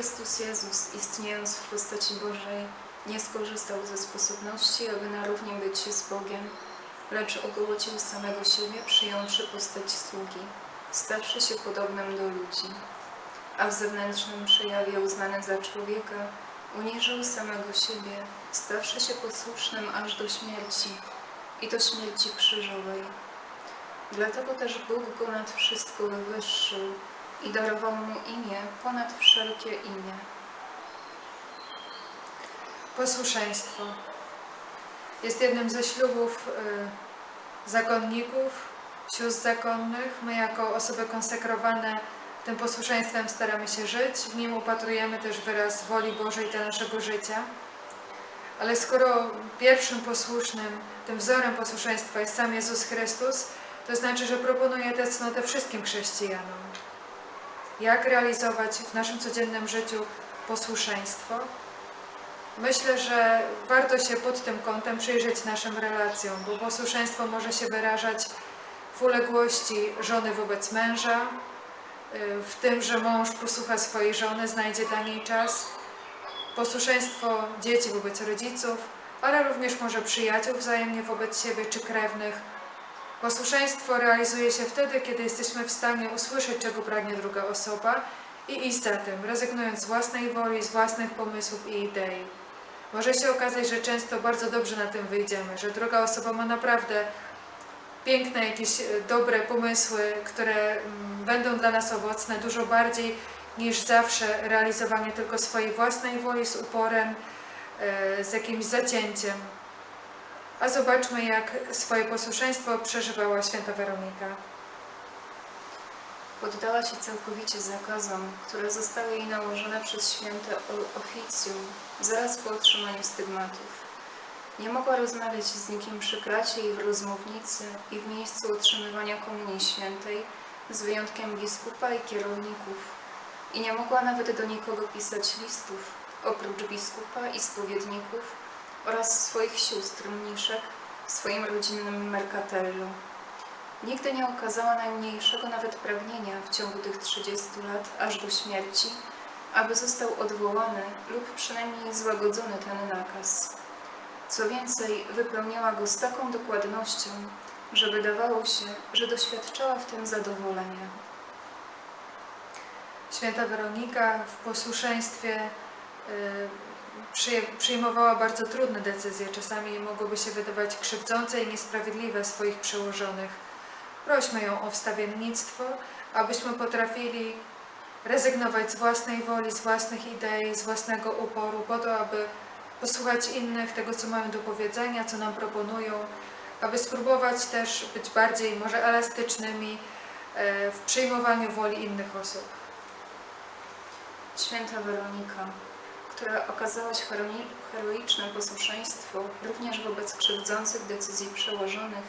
Chrystus Jezus, istniejąc w postaci Bożej, nie skorzystał ze sposobności, aby na równi być z Bogiem, lecz ogołocił samego siebie, przyjąwszy postać sługi, stawszy się podobnym do ludzi. A w zewnętrznym przejawie uznany za człowieka, uniżył samego siebie, stawszy się posłusznym aż do śmierci, i do śmierci krzyżowej. Dlatego też Bóg go nad wszystko wywyższył i darował mu imię ponad wszelkie imię. Posłuszeństwo jest jednym ze ślubów y, zakonników, sióstr zakonnych. My jako osoby konsekrowane tym posłuszeństwem staramy się żyć. W nim upatrujemy też wyraz woli Bożej dla naszego życia. Ale skoro pierwszym posłusznym, tym wzorem posłuszeństwa jest sam Jezus Chrystus, to znaczy, że proponuje tę cnotę wszystkim chrześcijanom. Jak realizować w naszym codziennym życiu posłuszeństwo? Myślę, że warto się pod tym kątem przyjrzeć naszym relacjom, bo posłuszeństwo może się wyrażać w uległości żony wobec męża, y, w tym, że mąż posłucha swojej żony, znajdzie dla niej czas, posłuszeństwo dzieci wobec rodziców, ale również może przyjaciół wzajemnie wobec siebie czy krewnych. Posłuszeństwo realizuje się wtedy, kiedy jesteśmy w stanie usłyszeć, czego pragnie druga osoba i iść za tym, rezygnując z własnej woli, z własnych pomysłów i idei. Może się okazać, że często bardzo dobrze na tym wyjdziemy, że druga osoba ma naprawdę piękne, jakieś e, dobre pomysły, które mm, będą dla nas owocne dużo bardziej niż zawsze realizowanie tylko swojej własnej woli z uporem, e, z jakimś zacięciem. A zobaczmy, jak swoje posłuszeństwo przeżywała święta Weronika. Poddała się całkowicie zakazom, które zostały jej nałożone przez święte oficjum zaraz po otrzymaniu stygmatów. Nie mogła rozmawiać z nikim przy kracie i w rozmównicy i w miejscu otrzymywania komunii świętej, z wyjątkiem biskupa i kierowników. I nie mogła nawet do nikogo pisać listów, oprócz biskupa i spowiedników oraz swoich sióstr mniszek w swoim rodzinnym Mercatellu. Nigdy nie okazała najmniejszego nawet pragnienia w ciągu tych 30 lat, aż do śmierci, aby został odwołany lub przynajmniej złagodzony ten nakaz. Co więcej, wypełniała go z taką dokładnością, że wydawało się, że doświadczała w tym zadowolenia. Święta Weronika w posłuszeństwie y, przyjmowała bardzo trudne decyzje. Czasami mogłyby się wydawać krzywdzące i niesprawiedliwe swoich przełożonych. Prośmy ją o wstawiennictwo, abyśmy potrafili rezygnować z własnej woli, z własnych idei, z własnego uporu, po to, aby posłuchać innych, tego, co mają do powiedzenia, co nam proponują, aby spróbować też być bardziej może elastycznymi e, w przyjmowaniu woli innych osób. Święta Weronika, która okazałaś heroi- heroiczne posłuszeństwo również wobec krzywdzących decyzji przełożonych,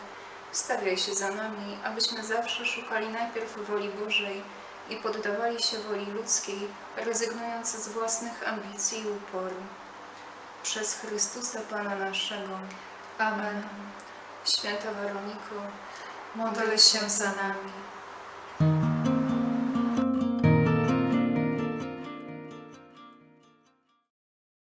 stawiaj się za nami, abyśmy zawsze szukali najpierw woli Bożej i poddawali się woli ludzkiej, rezygnując z własnych ambicji i uporu. Przez Chrystusa Pana naszego. Amen. Święta Weroniko, Módl się za nami.